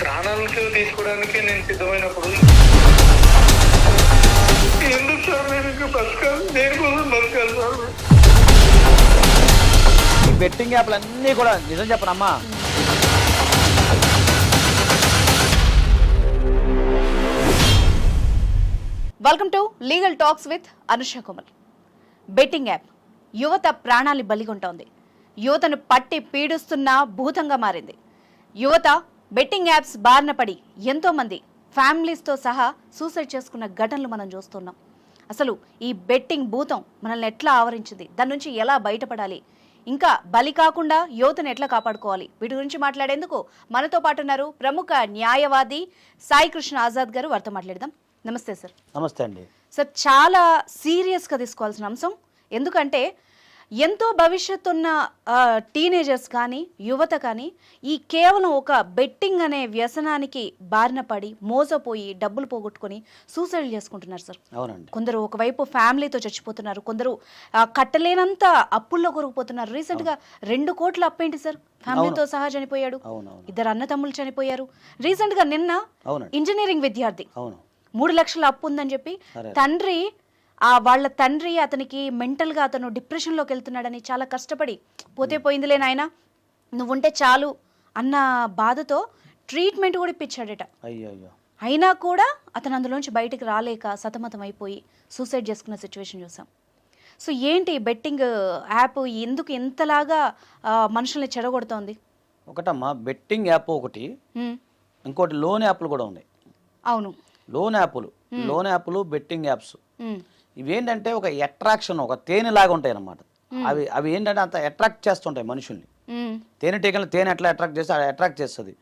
ప్రాణాలకు తీసుకోవడానికి నేను సిద్ధమైనప్పుడు ఎందుకు సార్ నేను బతకాలి? దేనికోసం బతకాలి సార్. ఈ బెట్టింగ్ యాప్లు అన్నీ కూడా నిజం చెప్పనమ్మా welcome to legal talks with Anusha కుమల్ betting app యువత ప్రాణాలు బలిగొంటోంది. యువతను పట్టి పీడిస్తున్న భూతంగా మారింది. యువత బెట్టింగ్ యాప్స్ బారిన పడి ఎంతో మంది ఫ్యామిలీస్తో సహా సూసైడ్ చేసుకున్న ఘటనలు మనం చూస్తున్నాం. అసలు ఈ బెట్టింగ్ భూతం మనల్ని ఎట్లా ఆవరించింది? దాని నుంచి ఎలా బయటపడాలి? ఇంకా బలి కాకుండా యువతను ఎట్లా కాపాడుకోవాలి? వీటి గురించి మాట్లాడేందుకు మనతో పాటు ఉన్నారు ప్రముఖ న్యాయవాది సాయి కృష్ణ ఆజాద్ గారు. వారితో మాట్లాడదాం. నమస్తే సార్. నమస్తే అండి. సార్ చాలా సీరియస్గా తీసుకోవాల్సిన అంశం. ఎందుకంటే ఎంతో భవిష్యత్తు ఉన్న టీనేజర్స్ కానీ యువత కానీ ఈ కేవలం ఒక బెట్టింగ్ అనే వ్యసనానికి బారిన పడి మోసపోయి డబ్బులు పోగొట్టుకొని సూసైడ్ చేసుకుంటున్నారు సార్. అవునండి. కొందరు ఒకవైపు ఫ్యామిలీతో చచ్చిపోతున్నారు కొందరు కట్టలేనంత అప్పుల్లో కొరిగిపోతున్నారు రీసెంట్గా రెండు కోట్ల అప్పేంటి సార్? ఫ్యామిలీతో సహా చనిపోయాడు. ఇద్దరు అన్నతమ్ములు చనిపోయారు. రీసెంట్గా నిన్న ఇంజనీరింగ్ విద్యార్థి మూడు లక్షల అప్పు ఉందని చెప్పి. తండ్రి ఆ వాళ్ళ తండ్రి అతనికి mental గా అతను డిప్రెషన్లోకి వెళ్తున్నాడని చాలా కష్టపడి పోతే పోయిందిలే నాయన నువ్వుంటే చాలు అన్న బాధతో ట్రీట్మెంట్ కూడా ఇప్పించాడట. అయ్యో అయ్యో అయినా కూడా అతను అందులోంచి బయటికి రాలేక సతమతం అయిపోయి సూసైడ్ చేసుకున్న సిచ్యువేషన్ చూసాం. సో ఏంటి బెట్టింగ్ యాప్ ఎందుకు ఎంతలాగా మనుషుల్ని చెడగొడుతోంది? ఒకటమ్మా బెట్టింగ్ యాప్ ఒకటి ఇంకోటి లోన్ యాప్లు కూడా ఉన్నాయి. అవును. లోన్ యాప్లు లోన్ యాప్లు బెట్టింగ్ యాప్స్. ఇవేంటంటే ఒక అట్రాక్షన్ ఒక తేనెలాగా ఉంటాయి అన్నమాట అవి అవి ఏంటంటే అంత అట్రాక్ట్ చేస్తుంటాయి మనుషుల్ని. హ్మ్, తేనెటీగలను తేనె ఎట్లా అట్రాక్ట్ చేస్తే అది అట్రాక్ట్ చేస్తుంది.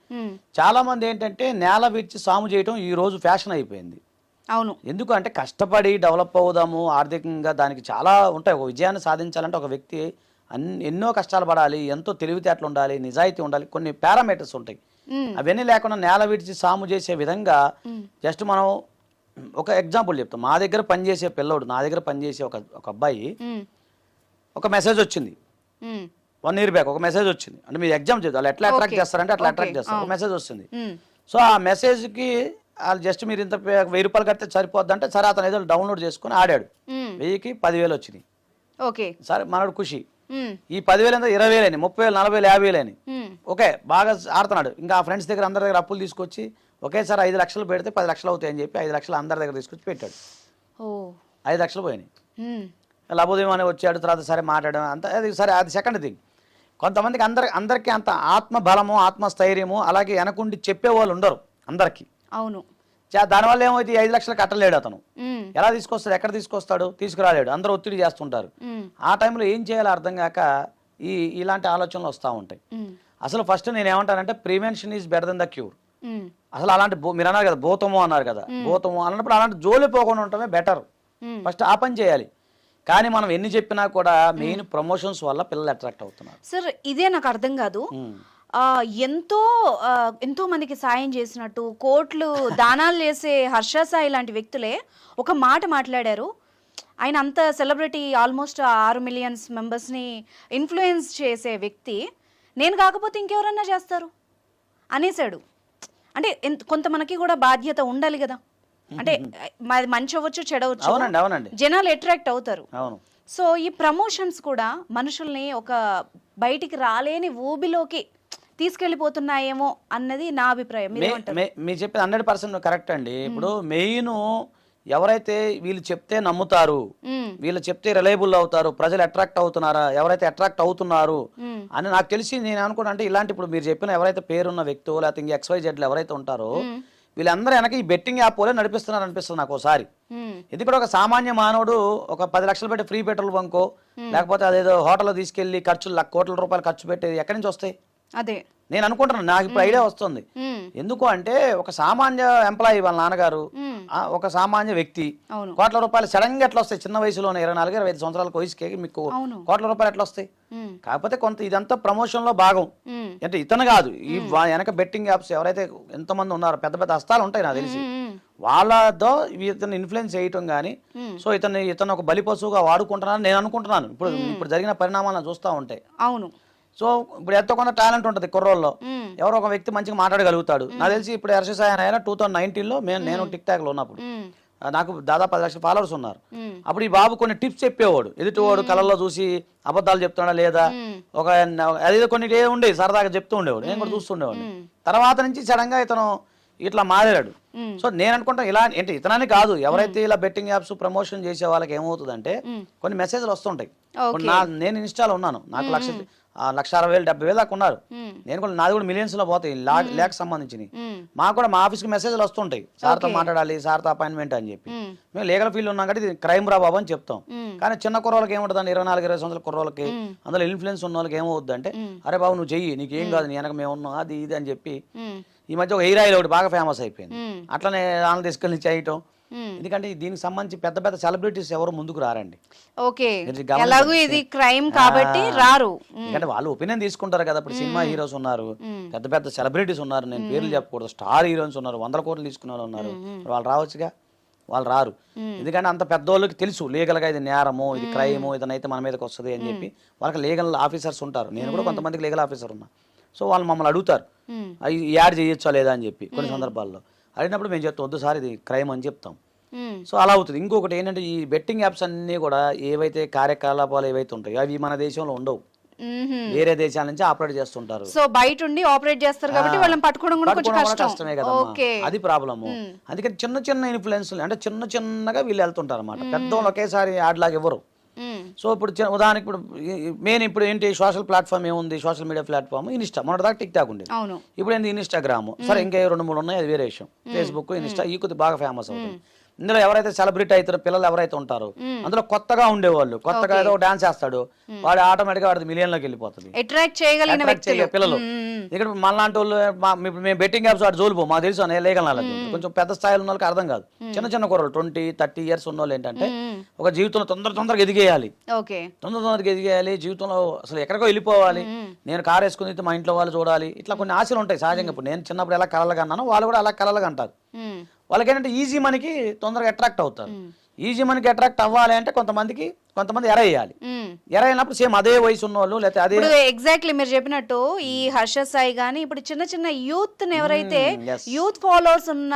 చాలా మంది ఏంటంటే నేల విడిచి సాము చేయటం ఈ రోజు ఫ్యాషన్ అయిపోయింది. అవును. ఎందుకు అంటే కష్టపడి డెవలప్ అవుదాము ఆర్థికంగా దానికి చాలా ఉంటాయి. ఒక విజయాన్ని సాధించాలంటే ఒక వ్యక్తి అన్ని ఎన్నో కష్టాలు పడాలి ఎంతో తెలివితేటలు ఉండాలి నిజాయితీ ఉండాలి కొన్ని పారామీటర్స్ ఉంటాయి. అవన్నీ లేకుండా నేల విడిచి సాము చేసే విధంగా జస్ట్ మనం ఒక ఎగ్జాంపుల్ చెప్తాం. మా దగ్గర పనిచేసే పిల్లోడు నా దగ్గర పనిచేసే ఒక ఒక అబ్బాయి ఒక మెసేజ్ వచ్చింది. వన్ ఇయర్ బ్యాక్ ఒక మెసేజ్ వచ్చింది. అంటే మీరు ఎగ్జామ్ చేద్దాం వాళ్ళు ఎట్లా అట్రాక్ట్. చేస్తారంటే అట్లా. అట్రాక్ట్ చేస్తారు. ఒక మెసేజ్ వస్తుంది. సో ఆ మెసేజ్కి వాళ్ళు జస్ట్ మీరు ఇంత వెయ్యి రూపాయలు కడితే సరిపోద్ది అంటే సరే అతను ఏదో డౌన్లోడ్ చేసుకుని ఆడాడు. వెయ్యికి పదివేలు వచ్చినాయి. ఓకే సరే మనడు ఖుషి. ఈ పదివేలు ఎంత ఇరవై వేలు అయినాయి ముప్పై వేలు నలభై వేలు యాభై వేలు మ్మ్. ఓకే బాగా ఆడుతున్నాడు. ఇంకా ఆ ఫ్రెండ్స్ దగ్గర అందరి దగ్గర అప్పులు తీసుకొచ్చి ఒకేసారి ఐదు లక్షలు పెడితే పది లక్షలు అవుతాయని చెప్పి ఐదు లక్షలు అందరి దగ్గర తీసుకొచ్చి పెట్టాడు. ఐదు లక్షలు పోయినాయి. మ్మ్. లబోదయం అని వచ్చాడు తర్వాత సరే మాట్లాడడం అంత అది సరే అది సెకండ్ థింగ్ కొంతమందికి అందరి అందరికీ అంత ఆత్మ బలము ఆత్మస్థైర్యము అలాగే వెనకుండి చెప్పేవాళ్ళు ఉండరు అందరికీ. అవును. దానివల్ల ఏమైతే ఐదు లక్షలు కట్టలేడు అతను. ఎలా తీసుకొస్తాడు ఎక్కడ తీసుకొస్తాడు? తీసుకురాలేడు. అందరూ ఒత్తిడి చేస్తుంటారు. ఆ టైంలో ఏం చేయాలో అర్థం కాక ఈ ఇలాంటి ఆలోచనలు వస్తూ ఉంటాయి. అసలు ఫస్ట్ నేను ఏమంటానంటే prevention is better than the cure. అసలు అలాంటి మీరు అన్నారు కదా భూతము అన్నారు కదా. భూతము అన్నప్పుడు అలాంటి జోలి పోకుండా ఉండటమే బెటర్. ఫస్ట్ ఆ పని చేయాలి. కానీ మనం ఎన్ని చెప్పినా కూడా మెయిన్ ప్రమోషన్స్ వల్ల పిల్లలు అట్రాక్ట్ అవుతున్నారు. సార్ ఇదే నాకు అర్థం కాదు. ఎంతో ఎంతో మందికి సాయం చేసినట్టు కోట్లు దానాలు చేసే హర్ష సాయి లాంటి వ్యక్తులే ఒక మాట మాట్లాడారు. ఆయన అంత సెలబ్రిటీ ఆల్మోస్ట్ ఆరు మిలియన్స్ మెంబర్స్ని ఇన్ఫ్లుయెన్స్ చేసే వ్యక్తి. నేను కాకపోతే ఇంకెవరన్నా చేస్తారు? అనేసాడు అంటే కొంత మనకి కూడా బాధ్యత ఉండాలి కదా. అంటే మాది మంచి అవ్వచ్చు చెడవచ్చు అవునండి అవునండి. జనాలు అట్రాక్ట్ అవుతారు. అవును. సో ఈ ప్రమోషన్స్ కూడా మనుషుల్ని ఒక బయటికి రాలేని ఊబిలోకి తీసుకెళ్ళిపోతున్నాయేమో అన్నది నా అభిప్రాయం. మీరు చెప్పేది హండ్రెడ్ పర్సెంట్ కరెక్ట్ అండి. ఇప్పుడు మెయిన్ ఎవరైతే వీళ్ళు చెప్తే నమ్ముతారు మ్మ్. వీళ్ళు చెప్తే రిలయబుల్ అవుతారు ప్రజలు అట్రాక్ట్ అవుతున్నారా ఎవరైతే అట్రాక్ట్ అవుతున్నారు. అని నాకు తెలిసి నేను అనుకున్నా అంటే ఇలాంటి ఇప్పుడు మీరు చెప్పిన ఎవరైతే పేరున్న వ్యక్తులు లేకపోతే ఇంక ఎక్స్వై జెడ్లు ఎవరైతే ఉంటారో వీళ్ళందరూ వెనక ఈ బెట్టింగ్ యాప్ పోలే నడిపిస్తున్నారు అనిపిస్తుంది నాకు ఒకసారి. ఎందుకంటే ఒక సామాన్య మానవుడు ఒక పది లక్షలు పెట్టి ఫ్రీ పెట్రోల్ బంకో లేకపోతే అదేదో హోటల్లో తీసుకెళ్ళి ఖర్చులు కోట్ల రూపాయలు ఖర్చు పెట్టేది ఎక్కడి నుంచి వస్తాయి అదే నేను అనుకుంటున్నాను నాకు ఇప్పుడు ఐడియా వస్తుంది. ఎందుకు అంటే ఒక సామాన్య ఎంప్లాయీ వాళ్ళ నాన్నగారు ఒక సామాన్య వ్యక్తి. కోట్ల రూపాయలు సడన్గా ఎట్లా వస్తాయి చిన్న వయసులోనే ఇరవై నాలుగు ఇరవై ఐదు సంవత్సరాల వయసుకి మీకు కోట్ల రూపాయలు ఎట్లా వస్తాయి. కాకపోతే కొంత ఇదంతా ప్రమోషన్లో భాగం. అంటే ఇతను కాదు. ఈ వెనక బెట్టింగ్ యాప్స్ ఎవరైతే ఎంతమంది ఉన్నారో పెద్ద పెద్ద హస్తాలు ఉంటాయి నాకు తెలిసి. వాళ్ళతో ఇతను ఇన్ఫ్లుయెన్స్ చేయటం కానీ. సో ఇతను ఇతను ఒక బలి పశువుగా వాడుకుంటున్నాను నేను అనుకుంటున్నాను. ఇప్పుడు ఇప్పుడు జరిగిన పరిణామాలను చూస్తూ ఉంటాయి అవును. సో ఇప్పుడు ఎంతో కొంత టాలెంట్ ఉంటుంది కుర్రోల్లో. ఎవరో ఒక వ్యక్తి మంచిగా మాట్లాడగలుగుతాడు. నాకు తెలిసి ఇప్పుడు హర్ష సాయి ఆయన టూ థౌసండ్ నైన్టీన్లో మేము నేను టిక్ టాక్లో ఉన్నప్పుడు. నాకు దాదాపు పది లక్షల ఫాలోవర్స్ ఉన్నారు. అప్పుడు ఈ బాబు కొన్ని టిప్స్ చెప్పేవాడు. ఎదుటివాడు కళల్లో చూసి అబద్ధాలు చెప్తాడా లేదా? ఒక అదేదో కొన్ని ఏ ఉండేవి సరదాగా చెప్తూ ఉండేవాడు. నేను కూడా చూస్తుండేవాడు తర్వాత నుంచి సడన్గా ఇతను ఇట్లా మారాడు. సో నేను అనుకుంటాను ఇలా అంటే ఇతనని కాదు. ఎవరైతే ఇలా బెట్టింగ్ యాప్స్ ప్రమోషన్ చేసే వాళ్ళకి ఏమవుతుందంటే కొన్ని మెసేజ్లు వస్తుంటాయి. ఇప్పుడు నా నేను ఇన్స్టాలో ఉన్నాను. నాకు లక్ష లక్ష అరవై వేలు డెబ్బై వేలు దాకా ఉన్నారు. నేను కూడా నాది కూడా మిలియన్స్లో పోతాయి లేక సంబంధించినవి. మ్మ్. మాకు కూడా మా ఆఫీస్కి మెసేజ్లు వస్తుంటాయి. సార్తో మాట్లాడాలి సార్తో అపాయింట్మెంట్ అని చెప్పి. మ్మ్. లీగల్ ఫీల్డ్ ఉన్నాం కాబట్టి ఇది క్రైమ్ రా బాబు అని చెప్తాం. కానీ చిన్న కుర్రోళ్ళకి ఏముంటుంది ఇరవై నాలుగు ఇరవై సంవత్సరాల కుర్రోళ్ళకి అందులో ఇన్ఫ్లుయెన్స్ ఉన్న వాళ్ళకి ఏమవుద్ది అంటే అరే బాబు నువ్వు చెయ్యి నీకు ఏం కాదు నీ వెనక మేము ఉన్నాం అది ఇది అని చెప్పి. ఈ మధ్య ఒక హెయిర్ ఆయిల్ ఒకటి బాగా ఫేమస్ అయిపోయింది. అట్లనే దాని తీసుకెళ్ళి చేయటం. ఎందుకంటే దీనికి సంబంధించి పెద్ద పెద్ద సెలబ్రిటీస్ ఎవరు ముందుకు రారండి. ఓకే. ఇది గమనించండి. ఎలాగూ ఇది క్రైమ్ కాబట్టి రారు. ఎందుకంటే వాళ్ళు ఒపీనియన్ తీసుకుంటారు కదా ఇప్పుడు సినిమా హీరోస్ ఉన్నారు పెద్ద పెద్ద సెలబ్రిటీస్ ఉన్నారు నేను పేర్లు చెప్పకూడదు స్టార్ హీరోయిన్స్ ఉన్నారు వందల కోట్లు తీసుకున్న వాళ్ళు ఉన్నారు. వాళ్ళు రావచ్చుగా? వాళ్ళు రారు. ఎందుకంటే అంత పెద్దోళ్ళకి తెలుసు లీగల్గా ఇది నేరము ఇది క్రైము ఇదనైతే మన మీదకి వస్తుంది అని చెప్పి వాళ్ళకి లీగల్ ఆఫీసర్స్ ఉంటారు. నేను కూడా కొంతమందికి లీగల్ ఆఫీసర్ ఉన్నా. సో వాళ్ళు మమ్మల్ని అడుగుతారు. యాడ్ చేయొచ్చా లేదా అని చెప్పి కొన్ని సందర్భాల్లో. అడిగినప్పుడు మేము చెప్తాం వద్దు సార్ ఇది క్రైమ్ అని చెప్తాం. సో అలా అవుతుంది. ఇంకొకటి ఏంటంటే ఈ బెట్టింగ్ యాప్స్ అన్నీ కూడా ఏవైతే కార్యకలాపాలు ఏవైతే ఉంటాయో అవి మన దేశంలో ఉండవు. వేరే దేశాల నుంచి ఆపరేట్ చేస్తుంటారు. సో బయట ఉండి ఆపరేట్ చేస్తారు కాబట్టి వాళ్ళని పట్టుకోవడం కూడా కొంచెం కష్టమే ఓకే. అది ప్రాబ్లము. అందుకని చిన్న చిన్న ఇన్ఫ్లుయెన్స్ అంటే చిన్న చిన్నగా వీళ్ళు వెళ్తుంటారు అనమాట పెద్దవాళ్ళు ఒకేసారి యాడ్లాగా ఇవ్వరు. సో ఇప్పుడు ఉదాహరణకి ఇప్పుడు మెయిన్ ఇప్పుడు ఏంటి సోషల్ ప్లాట్ఫామ్ ఏముంది? సోషల్ మీడియా ప్లాట్ఫామ్ ఇన్స్టా మొన్నటి దాకా టిక్ టాక్ ఉండేది ఇప్పుడు ఏంది? ఇన్స్టాగ్రామ్ సరే ఇంకా రెండు మూడు ఉన్నాయి అది వేరే విషయం. ఫేస్బుక్ ఇన్స్టా ఈ కొద్ది బాగా ఫేమస్ అవుతుంది. ఇందులో ఎవరైతే సెలబ్రిటీ అవుతారో పిల్లలు ఎవరైతే ఉంటారో అందులో కొత్తగా ఉండేవాళ్ళు కొత్తగా ఏదో డాన్స్ చేస్తాడు వాడు ఆటోమేటిక్ వాడి మిలియన్లోకి వెళ్ళిపోతుంది. అట్రాక్ట్ చేయగలిగిన పిల్లలు. ఇక్కడ మనలాంటి వాళ్ళు మేము బెట్టింగ్ యాప్స్ వాడు జోలిపో మాకు తెలుసు అనే ఉంది. కొంచెం పెద్ద స్థాయిలో ఉన్న వాళ్ళకి అర్థం కాదు. చిన్న చిన్న కుర్రలు ట్వంటీ థర్టీ ఇయర్స్ ఉన్న వాళ్ళు ఏంటంటే ఒక జీవితంలో తొందర తొందరగా ఎదిగేయాలి. తొందర తొందరగా ఎదిగేయాలి జీవితంలో అసలు ఎక్కడికో వెళ్ళిపోవాలి. నేను కార్ వేసుకుని మా ఇంట్లో వాళ్ళు చూడాలి. ఇట్లా కొన్ని ఆశలు ఉంటాయి సహజంగా. ఇప్పుడు నేను చిన్నప్పుడు ఎలా కలలుగా అన్నానో వాళ్ళు కూడా అలా కలలుగా అంటారు. మ్మ్. వాళ్ళకి ఏంటంటే ఈజీ మనకి తొందరగా అట్రాక్ట్ అవుతారు. ఈజీ మనకి అట్రాక్ట్ అవ్వాలి అంటే కొంతమందికి కొంతమంది ఎర వేయాలి. ఎర అయినప్పుడు సేమ్ అదే వయసు ఉన్న వాళ్ళు లేకపోతే అదే ఇప్పుడు ఎగ్జాక్ట్లీ మీరు చెప్పినట్టు ఈ హర్ష సాయి గానీ ఇప్పుడు చిన్న చిన్న యూత్ ఎవరైతే. యూత్ ఫాలోవర్స్ ఉన్న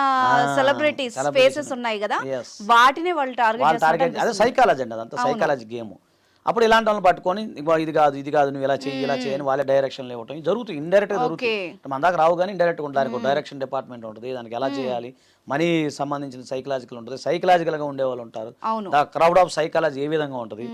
సెలబ్రిటీస్ ఫేసెస్ ఉన్నాయి కదా. వాటిని వాళ్ళు టార్గెట్ అదే సైకాలజీ అండి అదంతా సైకాలజీ గేమ్ అప్పుడు ఇలాంటి వాళ్ళని పట్టుకొని ఇది కాదు ఇది కాదు నువ్వు ఇలా చెయ్యి ఇలా చేయని వాళ్ళే డైరెక్షన్ ఇవ్వటం. జరుగుతుంది ఇండైరెక్ట్గా జరుగుతుంది. మన దాకా రావు కానీ ఇండైరెక్ట్గా దానికి డైరెక్షన్ డిపార్ట్మెంట్ ఉంటుంది. దానికి ఎలా చేయాలి? మనీ సంబంధించిన సైకలాజికల్ ఉంటుంది. సైకలాజికల్గా ఉండే వాళ్ళు ఉంటారు. క్రౌడ్ ఆఫ్ సైకాలజీ ఏ విధంగా ఉంటుంది?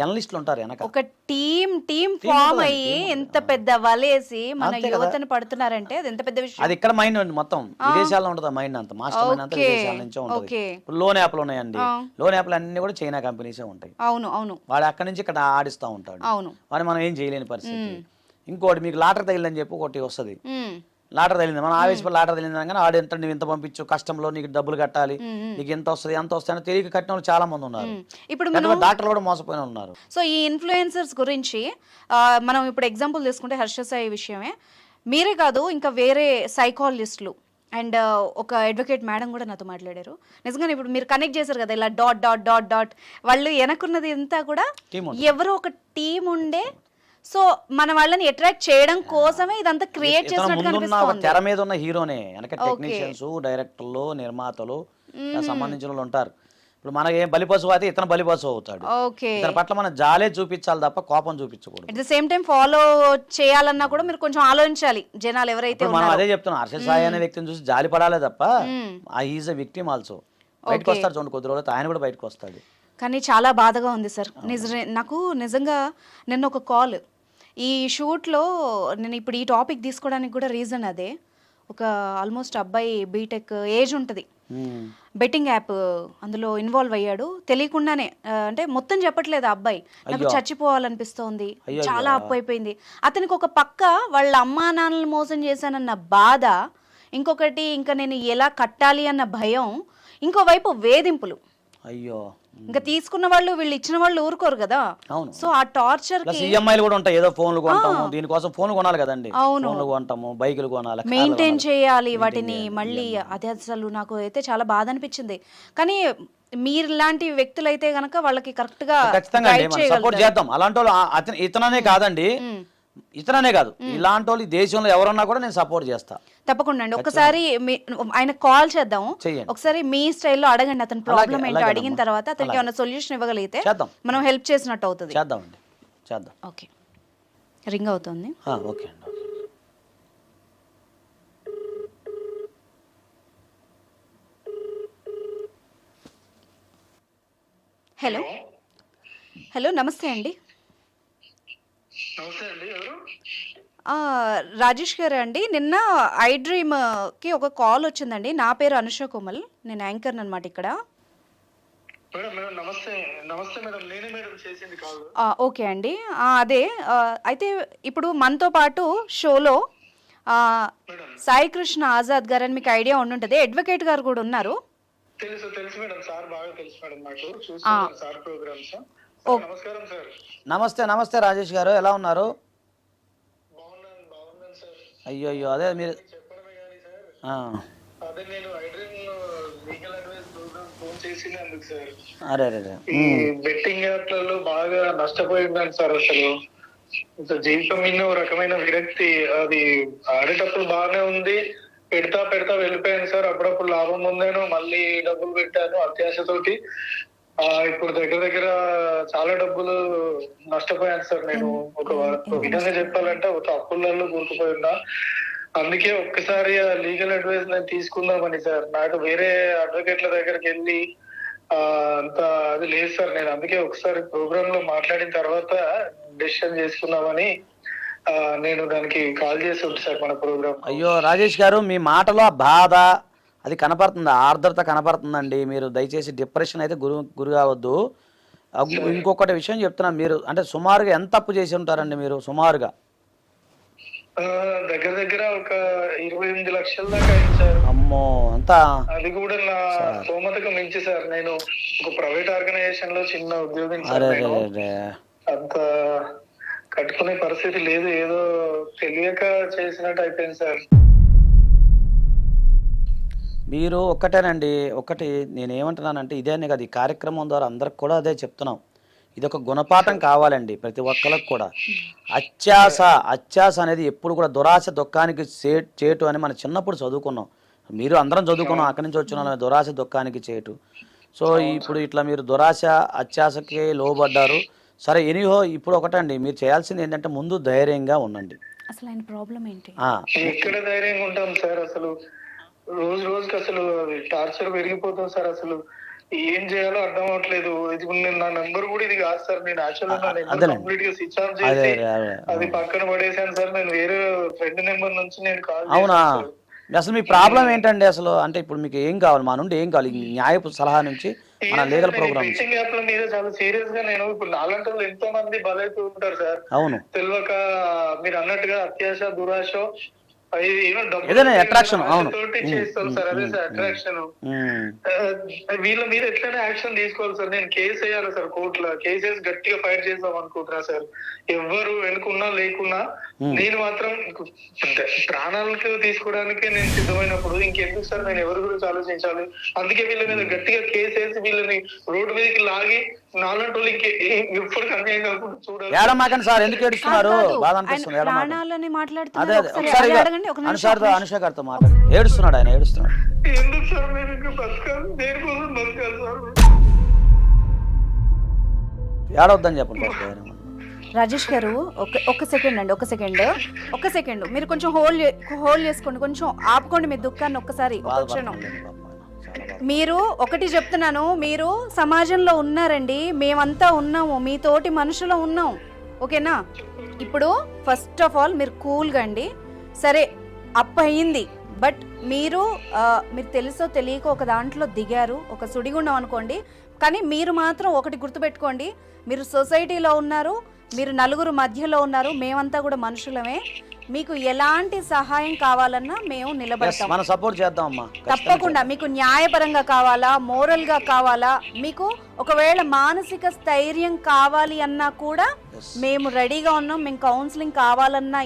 అనలిస్టులు ఉంటారు వెనక. ఒక టీమ్ టీమ్ ఫామ్ అయ్యి ఎంత పెద్ద వలేసి మన. యువతను పడుతున్నారంటే అది ఎంత పెద్ద విషయం? అది ఇక్కడ మైండ్ ఉంది మొత్తం. విదేశాల్లో ఉంటుంది మైండ్ అంతా. మాస్టర్ మైండ్ అంతా. విదేశాల నుంచే ఉంటుంది. ఇప్పుడు లోన్ యాప్లు ఉన్నాయండి. లోన్ యాప్లు అన్ని కూడా చైనా కంపెనీసే ఉంటాయి. అవును అవును. వాడు అక్కడి నుంచి ఇక్కడ ఆడిస్తూ ఉంటాడు. అవును. వాడిని మనం ఏం చేయలేని పరిస్థితి. ఇంకోటి మీకు లాటరీ తగిలిందని చెప్పి ఒకటి వస్తుంది. లాటరీ తగిలింది. మనం ఆవేశపడి లాటరీ తగిలింది కానీ ఆడు ఎంత నువ్వు ఇంత పంపించు? కష్టంలో నీకు డబ్బులు కట్టాలి. నీకు ఎంత వస్తుంది ఎంత వస్తుంది తెలియక కట్టిన వాళ్ళు చాలా మంది ఉన్నారు. ఇప్పుడు డాక్టర్లు కూడా మోసపోయిన ఉన్నారు. సో ఈ ఇన్ఫ్లుయెన్సర్స్ గురించి మనం ఇప్పుడు ఎగ్జాంపుల్ తీసుకుంటే హర్ష సాయి విషయమే. మీరే కాదు ఇంకా వేరే సైకాలజిస్టులు. అండ్ ఒక అడ్వకేట్ మేడం కూడా నాతో మాట్లాడారు. నిజంగానే ఇప్పుడు మీరు కనెక్ట్ చేశారు కదా ఇలా డాట్ డాట్ డాట్ డాట్ వాళ్ళు వెనకున్నది అంతా కూడా ఎవరో ఒక టీం ఉండే సో మన వాళ్ళని అట్రాక్ట్ చేయడం కోసమే ఇదంతా క్రియేట్ అనిపిస్తోంది తెర మీద ఉన్న హీరోనే వెనక టెక్నీషియన్స్ డైరెక్టర్లు నిర్మాతలు సంబంధించిన వాళ్ళు ఉంటారు. ఇప్పుడు మనకి ఏం బలిపశువు అయితే ఇతను బలిపశువు అవుతాడు. ఇతని పట్ల మనం జాలే చూపించాలి తప్ప కోపం చూపించకూడదు. At the same time follow చేయాలన్నా కూడా మీరు కొంచెం ఆలోచించాలి. జనాలు ఎవరైతే మనం అదే చెప్తున్నాం హర్ష సాయి అనే వ్యక్తిని చూసి జాలి పడాలే తప్ప ఆ ఈజ్ అ విక్టిమ్ ఆల్సో బయటకు వస్తాడు చూడండి కొద్ది రోజులు ఆయన కూడా బయటకు వస్తాడు. కానీ చాలా బాధగా ఉంది సార్. నిజ నాకు నిజంగా నిన్న ఒక కాల్ ఈ షూట్లో నేను ఇప్పుడు ఈ టాపిక్ తీసుకోవడానికి కూడా రీజన్ అదే. ఒక ఆల్మోస్ట్ అబ్బాయి బీటెక్ ఏజ్ ఉంటుంది. ఉమ్. బెట్టింగ్ యాప్ అందులో ఇన్వాల్వ్ అయ్యాడు. తెలియకుండానే అంటే మొత్తం చెప్పట్లేదు అబ్బాయి. నాకు చచ్చిపోవాలనిపిస్తోంది. చాలా అప్పు అయిపోయింది. అతనికి ఒక పక్క వాళ్ళ అమ్మా నాన్నలు మోసం చేశానన్న బాధ ఇంకొకటి ఇంకా నేను ఎలా కట్టాలి అన్న భయం ఇంకోవైపు వేధింపులు. అయ్యో. ఇంకా తీసుకున్న వాళ్ళు వీళ్ళు ఇచ్చిన వాళ్ళు ఊరుకోరు కదా. అవును. సో ఆ టార్చర్ ఈఎంఐలు కూడా ఉంటాయి. ఏదో ఫోన్లు కొంటాము దీనికోసం ఫోన్ కొనాలి కదండి. అవును. ఫోన్లు కొంటాము బైకులు కొనాలి మెయింటైన్. చేయాలి వాటిని మళ్ళీ అదే అసలు నాకు అయితే చాలా బాధ అనిపించింది. కానీ మీరు ఇలాంటి వ్యక్తులు అయితే గనక వాళ్ళకి కరెక్ట్గా ఖచ్చితంగా సపోర్ట్. చేద్దాం. అలాంటి వాళ్ళు ఇతననే కాదండి. ఇతరనే కాదు. ఇలాంటి వాళ్ళు దేశంలో ఎవరన్నా కూడా నేను సపోర్ట్ చేస్తా. తప్పకుండా అండి. ఒకసారి ఆయన కాల్ చేద్దాము. చెయ్యండి. ఒకసారి మీ స్టైల్లో అడగండి అతని ప్రాబ్లం ఏంటో అడిగిన. తర్వాత అతనికి ఏమైనా సొల్యూషన్ ఇవ్వగలిగితే చేద్దాం. మనం హెల్ప్ చేసినట్టు అవుతుంది. చేద్దామండి. చేద్దాం. ఓకే. రింగ్ అవుతుంది. ఓకే అండి. హలో. హలో నమస్తే అండి నమస్తే అండి ఎవరు ఆ, రాజేష్ గారు అండి. నిన్న ఐ డ్రీమ్కి ఒక కాల్ వచ్చిందండి. నా పేరు అనుష కోమల్. నేను యాంకర్ అనమాట ఇక్కడ. ఓకే అండి. అదే అయితే ఇప్పుడు మనతో పాటు షోలో సాయి కృష్ణ ఆజాద్ గారు అని మీకు ఐడియా ఉండుంటది. అడ్వకేట్ గారు కూడా ఉన్నారు. తెలుసు తెలుసు మేడం. సార్ బాగా తెలుసు మేడం నాకు చూస్తున్నాను సార్ ప్రోగ్రామ్స్. నమస్తే నమస్తే రాజేష్ గారు. ఎలా ఉన్నారు? అయ్యో అయ్యో అదే మీరు అరే అరే బెట్టింగ్ యాప్లలో బాగా నష్టపోయిందని సార్ అసలు. జీవితం మీద రకమైన విరక్తి అది ఆడేటప్పుడు బాగానే ఉంది. పెడతా పెడతా వెళ్ళిపోయాను సార్. అప్పుడప్పుడు లాభం ఉందేను మళ్ళీ డబ్బులు పెట్టాను అత్యాశతోటి. ఇప్పుడు దగ్గర దగ్గర చాలా డబ్బులు నష్టపోయాను సార్ నేను ఒక విధంగా చెప్పాలంటే ఒక అప్పులలో కూరుకుపోయి ఉన్నా. అందుకే ఒక్కసారి ఆ లీగల్ అడ్వైస్ నేను తీసుకుందామని సార్. నాకు వేరే అడ్వకేట్ల దగ్గరికి వెళ్ళి ఆ అంత అది లేదు సార్. నేను అందుకే ఒకసారి ప్రోగ్రామ్లో మాట్లాడిన తర్వాత డెసిషన్ చేసుకుందామని ఆ, నేను దానికి కాల్ చేసి ఉంది సార్ మన ప్రోగ్రామ్ అయ్యో రాజేష్ గారు మీ మాటలో ఆ బాధ అది కనపడుతుంది? ఆర్ద్రత కనపడుతుందండి. మీరు దయచేసి డిప్రెషన్ అయితే గురి గురి కావద్దు. ఇంకొకటి విషయం చెప్తున్నాను మీరు అంటే సుమారుగా ఎంత తప్పు చేసి ఉంటారండి మీరు సుమారుగా? దగ్గర దగ్గర ఒక ఇరవై ఎనిమిది లక్షల దాకా అయింది సార్. అమ్మో అంతా అది కూడా నా స్తోమతకు మించి సార్. నేను ఒక ప్రైవేట్ ఆర్గనైజేషన్లో చిన్న ఉద్యోగం అంత కట్టుకునే పరిస్థితి లేదు. ఏదో తెలియక చేసినట్టు అయిపోయింది సార్. మీరు ఒక్కటేనండి. ఒకటి నేను ఏమంటున్నానంటే ఇదేనే కదా ఈ కార్యక్రమం ద్వారా అందరికి కూడా అదే చెప్తున్నాం. ఇది ఒక గుణపాఠం కావాలండి ప్రతి ఒక్కరికి కూడా. అత్యాస అత్యాస అనేది ఎప్పుడు కూడా దురాశ దుఃఖానికి చేటు అని మనం చిన్నప్పుడు చదువుకున్నాం. మీరు అందరం చదువుకున్నాం అక్కడి నుంచి వచ్చిన దురాశ దుఃఖానికి చేటు. సో ఇప్పుడు ఇట్లా మీరు దురాశ అత్యాసకి లోబడ్డారు. సరే ఎనీహో ఇప్పుడు ఒకటండి. మీరు చేయాల్సింది ఏంటంటే ముందు ధైర్యంగా ఉండండి. అసలు ఆయన ప్రాబ్లం ఏంటి? ఎక్కడ ధైర్యంగా ఉంటాం సార్ అసలు? రోజు రోజుకి అసలు టార్చర్ పెరిగిపోతుంది సార్. అసలు ఏం చేయాలో అర్థం అవ్వట్లేదు. ఇది నేను నా నెంబర్ కూడా ఇది కాదు సార్. నేను యాక్చువల్గా కంప్లీట్గా స్విచ్ ఆఫ్ చేసి అది పక్కన పడేసాను సార్ నేను వేరే ఫ్రెండ్ నెంబర్ నుంచి నేను కాల్ అవునా అసలు మీ ప్రాబ్లం ఏంటండి అసలు అంటే ఇప్పుడు మీకు ఏం కావాలి మా నుండి ఏం కావాలి న్యాయపు సలహా నుంచి మన లీగల్ ప్రోగ్రామ్ మీద చాలా సీరియస్గా నేను ఇప్పుడు నాలంటి వాళ్ళు ఎంతో మంది బలైతూ ఉంటారు సార్ అవును తెలియక మీరు అన్నట్టుగా అత్యాశ దురాశ ఏదైనా attraction, అవును. చేస్తాం సార్ అదే సార్ అట్రాక్షన్. వీళ్ళ మీద ఎట్లైనా యాక్షన్ తీసుకోవాలి సార్. నేను కేసు వేయాలి సార్ కోర్టులో. కేసు వేసి గట్టిగా ఫైట్ చేద్దాం అనుకుంటున్నా సార్. ఎవ్వరు వెనుకున్నా లేకున్నా నేను మాత్రం ప్రాణాలకు తీసుకోవడానికి నేను సిద్ధమైనప్పుడు ఇంకెందుకు సార్? నేను ఎవరి గురించి ఆలోచించాలి? అందుకే వీళ్ళ మీద గట్టిగా కేసు వేసి వీళ్ళని రోడ్డు మీదకి లాగి ఎప్పుడు కాకుండా చూడాలి. ఏడమాకండి సార్ ఎందుకు ఏడుస్తున్నారు? కాదు, బాధ ఆయన అనిపిస్తుంది ఏడమాకండి. ప్రాణాలని అదే మాట్లాడుతున్నారు. అదే ఒకసారి అడగండి ఒక నిమిషం అనుషార్తో అనుష గారితో మాట్లాడు. ఏడుస్తున్నాడు ఆయన ఏడుస్తున్నాడు. ఎందుకు సార్ నేను ఇంకా బతకాలి? దేనికోసం బతకాలి సార్? ఏడవద్దని చెప్పండి. రాజేష్ గారు ఒక ఒక సెకండ్ అండి ఒక సెకండ్. ఒక సెకండ్. మీరు కొంచెం హోల్డ్ హోల్డ్ చేసుకోండి కొంచెం ఆపుకోండి మీ దుఃఖాన్ని ఒక్కసారి ఒక క్షణం. పాపం. మీరు ఒకటి చెప్తున్నాను మీరు సమాజంలో ఉన్నారండి మేమంతా ఉన్నాము మీతోటి మనుషులు ఉన్నాం. ఓకేనా? ఇప్పుడు ఫస్ట్ ఆఫ్ ఆల్ మీరు కూల్గా అండి. సరే అప్ అయింది. బట్ మీరు మీరు తెలుసో తెలియక ఒక దాంట్లో దిగారు ఒక సుడిగుండం అనుకోండి. కానీ మీరు మాత్రం ఒకటి గుర్తుపెట్టుకోండి. మీరు సొసైటీలో ఉన్నారు మీరు నలుగురు మధ్యలో ఉన్నారు మేమంతా కూడా మనుషులమే. మీకు ఎలాంటి సహాయం కావాలన్నా మేము నిలబడతాం. మనం సపోర్ట్ చేద్దాం అమ్మా తప్పకుండా మీకు న్యాయపరంగా కావాలా మోరల్గా కావాలా మీకు ఒకవేళ మానసిక స్థైర్యం కావాలి అన్నా కూడా మేము రెడీగా ఉన్నాం మేము కౌన్సిలింగ్ కావాలన్నా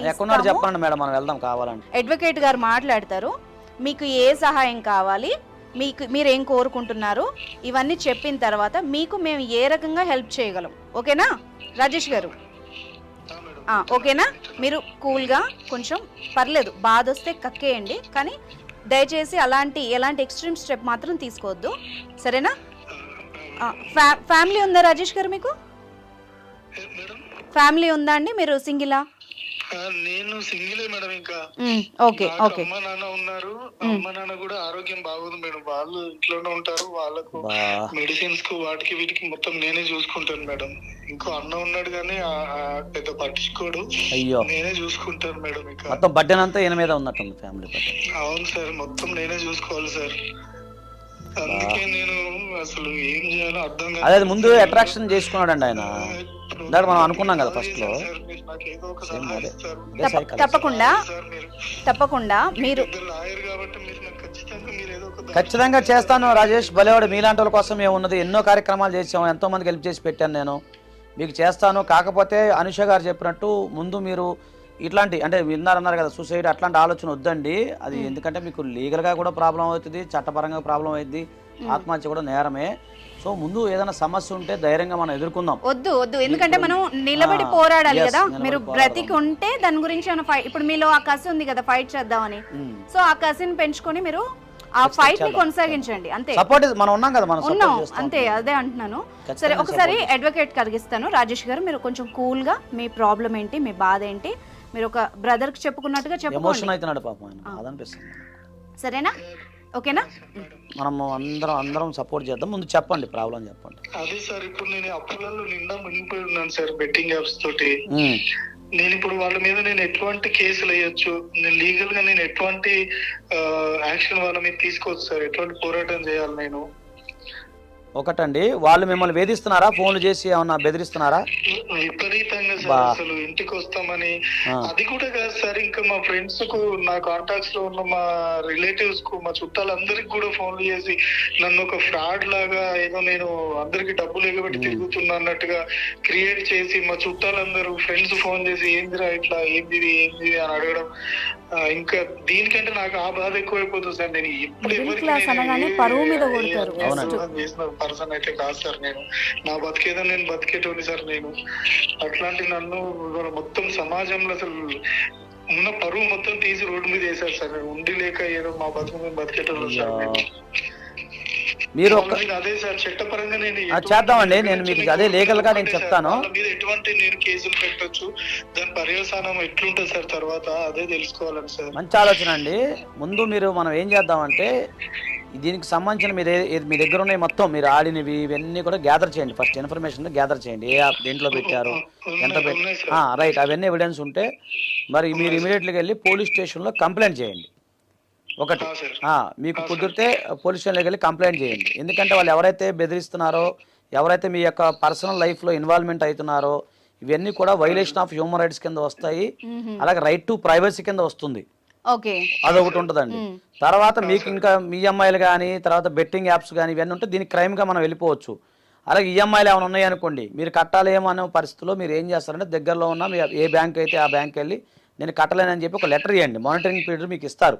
చెప్పండి మేడం మనం వెళ్దాం కావాలంటే. అడ్వకేట్ గారు మాట్లాడతారు మీకు ఏ సహాయం కావాలి మీకు మీరు ఏం కోరుకుంటున్నారు ఇవన్నీ చెప్పిన తర్వాత మీకు మేము ఏ రకంగా హెల్ప్ చేయగలం. ఓకేనా రాజేష్ గారు. ఓకేనా? మీరు కూల్గా కొంచెం పర్లేదు. బాధ వస్తే కక్కేయండి. కానీ దయచేసి అలాంటి ఎలాంటి ఎక్స్ట్రీమ్ స్టెప్ మాత్రం తీసుకోవద్దు. సరేనా? ఫ్యా ఫ్యామిలీ ఉందా రాజేష్ గారు మీకు? ఫ్యామిలీ ఉందా అండి మీరు సింగిలా? నేను సింగిలే మేడం ఇంకా. Okay okay. అమ్మ నాన్న ఉన్నారు. అమ్మ నాన్న కూడా ఆరోగ్యం బాగుంది మేడం. వాళ్ళు ఇంట్లోనే ఉంటారు. వాళ్ళకు మెడిసిన్స్కు వాటికి వీటికి మొత్తం నేనే చూసుకుంటాను మేడం. ఇంకో అన్న ఉన్నాడు కానీ పెద్ద పట్టించుకోడు. అయ్యో. నేనే చూసుకుంటాను మేడం ఇంకా. మొత్తం బడ్డెన్ అంతా ఈయన మీద ఉన్నట్టుంది ఫ్యామిలీ అవును సార్ మొత్తం నేనే చూసుకోవాలి సార్. అందుకే నేను అసలు ఏం చేయాలో అర్థం కాదు. అదే అది ముందు అట్రాక్షన్ చేసుకున్నాడండి ఆయన. ఇందాక మనం అనుకున్నాం కదా ఫస్ట్లో. తప్పకుండా తప్పకుండా మీరు పెద్ద లాయర్ కాబట్టి మీరు నాకు ఖచ్చితంగా మీరు ఏదో ఒక దారి- ఖచ్చితంగా చేస్తాను రాజేష్. బలేవాడు మీలాంటి వాళ్ళ కోసం ఏమున్నది? ఎన్నో కార్యక్రమాలు చేసాం ఎంతో మందికి హెల్ప్ చేసి పెట్టాను నేను. మీకు చేస్తాను. కాకపోతే అనుష గారు చెప్పినట్టు ముందు మీరు ఇట్లాంటి అంటే విన్నారన్నారు కదా సూసైడ్ అట్లాంటి ఆలోచన వద్దండి. అది ఎందుకంటే మీకు లీగల్గా కూడా ప్రాబ్లం అవుతుంది చట్టపరంగా ప్రాబ్లం అవుతుంది ఆత్మహత్య కూడా నేరమే. సో ముందు ఏదైనా సమస్య ఉంటే ధైర్యంగా మనం ఎదుర్కొందాం. వద్దు వద్దు. ఎందుకంటే మనం నిలబడి పోరాడాలి కదా. మీరు. బ్రతికి ఉంటే దాని గురించి ఇప్పుడు మీలో ఆ కసి ఉంది కదా ఫైట్ చేద్దామని. సో ఆ కసిని పెంచుకొని మీరు ఆ ఫైట్ని కొనసాగించండి అంతే. సపోర్ట్ మనం ఉన్నాం కదా మనం ఉన్నాం అంతే అదే అంటున్నాను. సరే ఒకసారి అడ్వకేట్ కలిగిస్తాను. రాజేష్ గారు మీరు కొంచెం కూల్గా మీ ప్రాబ్లం ఏంటి మీ బాధ ఏంటి మీరు ఒక బ్రదర్కి చెప్పుకున్నట్టుగా చెప్పుకోండి. ఎమోషన్ అవుతున్నాడు పాపం ఆయన. అదనిపిస్తుంది. సరేనా? ఓకేనా? మనం అందరం అందరం సపోర్ట్ చేద్దాం. ముందు చెప్పండి ప్రాబ్లం చెప్పండి. అదే సార్ ఇప్పుడు నేను అప్పులలో నిండా మునిగిపోయి ఉన్నాను సార్ బెట్టింగ్ యాప్స్ తోటి. నేను ఇప్పుడు వాళ్ళ మీద నేను ఎటువంటి కేసులు వేయొచ్చు? నేను లీగల్గా నేను ఎటువంటి యాక్షన్ వాళ్ళ మీద తీసుకోవచ్చు సార్? ఎటువంటి పోరాటం చేయాలి నేను? ఒకటండి. వాళ్ళు మిమ్మల్ని వేధిస్తున్నారా? ఫోన్లు చేసి ఏమన్నా బెదిరిస్తున్నారా? విపరీతంగా. సార్ అసలు ఇంటికి వస్తామని. అది కూడా కాదు సార్ ఇంకా మా ఫ్రెండ్స్కు నా కాంటాక్ట్స్లో ఉన్న మా రిలేటివ్స్కు మా చుట్టాలందరికి కూడా ఫోన్లు చేసి నన్ను ఒక ఫ్రాడ్ లాగా ఏదో నేను అందరికి డబ్బులు ఎగబెట్టి తిరుగుతున్నా అన్నట్టుగా క్రియేట్ చేసి మా చుట్టాలందరూ ఫ్రెండ్స్ ఫోన్ చేసి ఏందిరా ఇట్లా? ఏంది ఇది, ఏంది ఇది? అని అడగడం. ఇంకా దీనికంటే నాకు ఆ బాధ ఎక్కువైపోతుంది సార్. నేను ఎప్పుడు Middle ఎవరికి పరువు మీద కొడతారు. పర్సన్ అయితే కాదు సార్ నేను. నా బతికేదో నేను బతికేటోని సార్ నేను. అట్లాంటి నన్ను మొత్తం సమాజంలో అసలు ఉన్న పరువు మొత్తం తీసి రోడ్డు మీద వేశారు సార్. నేను ఉండి లేక ఏదో మా బతుకు మేము బతికేటోళ్ళు సార్. మీరు అదే సార్ చట్టపరంగా నేను చేద్దామండి. నేను మీకు అదే legal గా నేను చెప్తాను. మీద ఎటువంటి నేను కేసులు పెట్టొచ్చు. దాని పర్యవసానం ఎట్లుంటుంది సార్ తర్వాత? అదే తెలుసుకోవాలని సార్. మంచి ఆలోచన అండి. ముందు మీరు మనం ఏం చేద్దామంటే దీనికి సంబంధించిన మీరు మీ దగ్గర ఉన్నాయి మొత్తం మీరు ఆడినవి ఇవన్నీ కూడా గ్యాదర్ చేయండి. ఫస్ట్ ఇన్ఫర్మేషన్ గ్యాదర్ చేయండి. ఏ యాప్ దేంట్లో పెట్టారు ఎంత ఉన్నాయి, పెట్టి ఉన్నాయి సార్. రైట్ అవన్నీ ఎవిడెన్స్ ఉంటే మరి మీరు ఇమీడియట్గా వెళ్ళి పోలీస్ స్టేషన్లో కంప్లైంట్ చేయండి. ఒకటి. మీకు కుదిరితే పోలీస్ స్టేషన్లోకి వెళ్ళి కంప్లైంట్ చేయండి. ఎందుకంటే వాళ్ళు ఎవరైతే బెదిరిస్తున్నారో ఎవరైతే మీ యొక్క పర్సనల్ లైఫ్లో ఇన్వాల్వ్మెంట్ అవుతున్నారో ఇవన్నీ కూడా వైలేషన్ ఆఫ్ హ్యూమన్ రైట్స్ కింద వస్తాయి. అలాగే రైట్ టు ప్రైవసీ కింద వస్తుంది. అదొకటి ఉంటుందండి. తర్వాత మీకు ఇంకా మీ ఈఎంఐలు కానీ తర్వాత బెట్టింగ్ యాప్స్ కానీ ఇవన్నీ ఉంటే దీనికి క్రైమ్గా మనం వెళ్ళిపోవచ్చు. అలాగే ఈఎంఐలు ఏమైనా ఉన్నాయనుకోండి మీరు కట్టాలేమో అనే పరిస్థితిలో మీరు ఏం చేస్తారంటే దగ్గరలో ఉన్న మీ ఏ బ్యాంక్ అయితే ఆ బ్యాంక్ వెళ్ళి నేను కట్టలేనని చెప్పి ఒక లెటర్ ఇవ్వండి మానిటరింగ్ పీరియడ్ మీకు ఇస్తారు.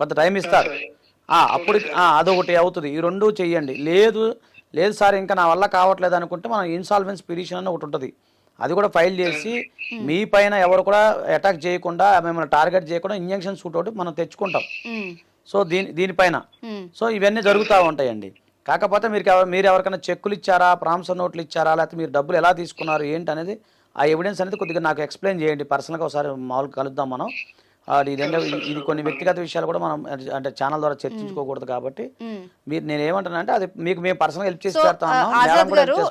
కొంత టైం ఇస్తారు. ఆ, అప్పుడు అదొకటి అవుతుంది. ఈ రెండు చెయ్యండి. లేదు లేదు సార్ ఇంకా నా వల్ల కావట్లేదు అనుకుంటే మనం ఇన్సాల్వెన్స్ పిటిషన్ అని ఒకటి ఉంటుంది. అది కూడా ఫైల్ చేసి మీ పైన ఎవరు కూడా అటాక్ చేయకుండా మిమ్మల్ని టార్గెట్ చేయకుండా ఇంజక్షన్ సూట్ ఒకటి మనం తెచ్చుకుంటాం. సో దీని దీనిపైన. సో ఇవన్నీ జరుగుతూ ఉంటాయండి. కాకపోతే మీరు మీరు ఎవరికైనా చెక్కులు ఇచ్చారా ప్రాంసర్ నోట్లు ఇచ్చారా లేకపోతే మీరు డబ్బులు ఎలా తీసుకున్నారు ఏంటి అనేది ఆ ఎవిడెన్స్ అనేది కొద్దిగా నాకు ఎక్స్ప్లెయిన్ చేయండి. పర్సనల్గా ఒకసారి మామూలుగా కలుద్దాం మనం. ఇదేంటో ఇది- ఇది కొన్ని వ్యక్తిగత విషయాలు కూడా మనం అంటే ఛానల్ ద్వారా చర్చించుకోకూడదు కాబట్టి. మీరు నేను ఏమంటానంటే అది మీకు మేము పర్సనల్ హెల్ప్ చేసి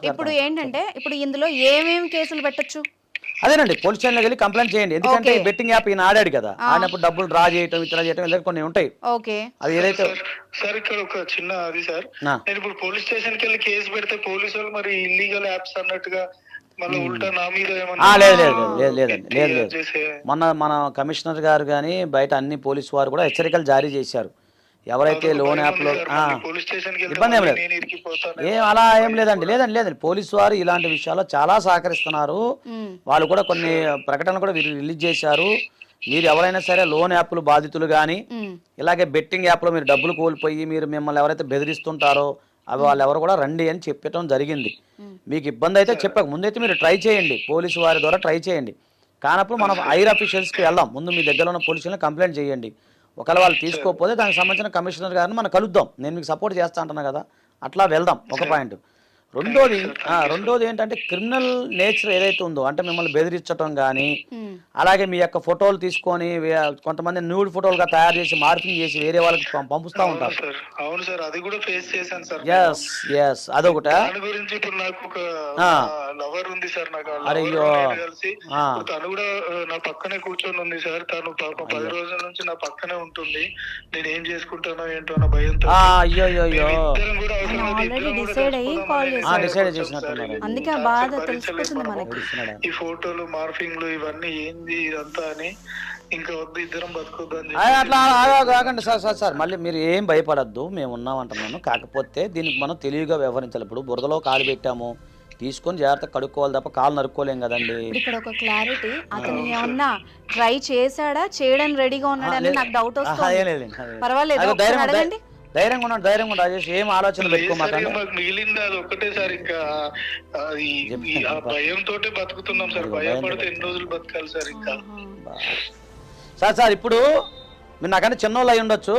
ఇప్పుడు. ఏంటంటే ఇప్పుడు ఇందులో ఏమేమి కేసులు పెట్టొచ్చు? అదేనండి పోలీస్ స్టేషన్లోకి వెళ్ళి కంప్లైంట్ చేయండి. ఎందుకంటే. బెట్టింగ్ యాప్ ఈయన ఆడాడు కదా. ఆడినప్పుడు డబ్బులు డ్రా చేయటం ఇతర చేయటం ఇలా కొన్ని ఉంటాయి. ఓకే. అది ఏదైతే సార్, ఇక్కడ ఒక చిన్న అది సార్. నేను ఇప్పుడు పోలీస్ స్టేషన్కి వెళ్ళి కేసు పెడితే పోలీసు వాళ్ళు మరి ఇల్లీగల్ యాప్స్ అన్నట్టుగా లేదు లేదు లేదు లేదండి లేదు లేదు. మొన్న మన కమిషనర్ గారు కానీ బయట అన్ని పోలీసు వారు కూడా హెచ్చరికలు జారీ చేశారు. ఎవరైతే లోన్ యాప్లో ఆ, పోలీస్ స్టేషన్కి ఇబ్బంది ఏం లేదు. ఏం అలా ఏం లేదండి లేదండి లేదండి. పోలీసు వారు ఇలాంటి విషయాల్లో చాలా సహకరిస్తున్నారు. వాళ్ళు కూడా కొన్ని ప్రకటనలు కూడా వీరు రిలీజ్ చేశారు. మీరు ఎవరైనా సరే లోన్ యాప్లు బాధితులు కానీ. ఇలాగే బెట్టింగ్ యాప్లో మీరు డబ్బులు కోల్పోయి మీరు మిమ్మల్ని ఎవరైతే బెదిరిస్తుంటారో అవి వాళ్ళు ఎవరు కూడా రండి అని చెప్పటం జరిగింది. మీకు ఇబ్బంది అయితే చెప్పక. ముందైతే మీరు ట్రై చేయండి. పోలీసు వారి ద్వారా ట్రై చేయండి. కానప్పుడు మనం ఐర్ అఫీషియల్స్కి వెళ్దాం. ముందు మీ దగ్గర ఉన్న పోలీసులను కంప్లైంట్ చేయండి. ఒకవేళ వాళ్ళు తీసుకోకపోతే దానికి సంబంధించిన కమిషనర్ గారిని మనం కలుద్దాం. నేను మీకు సపోర్ట్ చేస్తా అంటున్నా కదా. అట్లా వెళ్దాం. ఒక పాయింట్. రెండోది ఆ, రెండోది ఏంటంటే క్రిమినల్ నేచర్ ఏదైతే ఉందో అంటే మిమ్మల్ని బెదిరించడం కానీ ఉమ్, అలాగే మీ యొక్క ఫోటోలు తీసుకొని కొంతమంది న్యూడ్ ఫోటోలుగా తయారు చేసి మార్పింగ్ చేసి వేరే వాళ్ళకి పంపిస్తూ ఉంటారు. అవును సార్. అది కూడా ఫేస్ చేశాను సార్ ఎస్ ఎస్ అదొకట? గురించి ఇప్పుడు నాకు ఒక. లవర్ ఉంది సార్ నాకు. అయ్యో. తను కూడా నా పక్కనే కూర్చొని ఉంది సార్. తను పాపం పది రోజుల నుంచి నా పక్కనే ఉంటుంది. నేను ఏం చేసుకుంటానో ఏంటో అన్న భయంతో. ఆ, అయ్యో అయ్యో అయ్యో కూడా చేసినట్టున్నారు. ఇది అందుకే ఆ బాధ తెలిసిపోతుంది మనకు. ఈ ఫోటోలు మార్ఫింగ్లు ఇవన్నీ ఏంది ఇదంతా అని ఇంకా వద్దు ఇద్దరం బతుకుద్దని ఆ, అట్లా కాకండి సార్ సార్ సార్. మళ్ళీ మీరు ఏం భయపడద్దు మేము ఉన్నాం అంటున్నాను కాకపోతే దీనికి మనం తెలివిగా వ్యవహరించాలి. ఇప్పుడు బురదలో కాలు పెట్టాము తీసుకొని జాగ్రత్త కడుక్కోవాలి తప్ప కాలు నరుక్కోలేం కదండి. ఇక్కడ ఒక క్లారిటీ అతను ఏమన్నా ట్రై చేశాడా? చేయడానికి రెడీగా ఉన్నాడని నాకు డౌట్ వస్తుంది. పర్వాలేదు. ధైర్యం అడగండి. ధైర్యంగా ఉన్నాడు ధైర్యంగా రాజేష్ ఏం ఆలోచన పెట్టుకోమాకండి. మిగిలింది? అది ఒక్కటే సార్ ఇంకా ఆ భయంతో బతుకుతున్నాం సార్ భయపడితే ఎన్ని రోజులు బతకాలి సార్ ఇంకా? సార్ సార్ ఇప్పుడు మీరు నాకంటే చిన్నోళ్ళు అయి ఉండొచ్చు.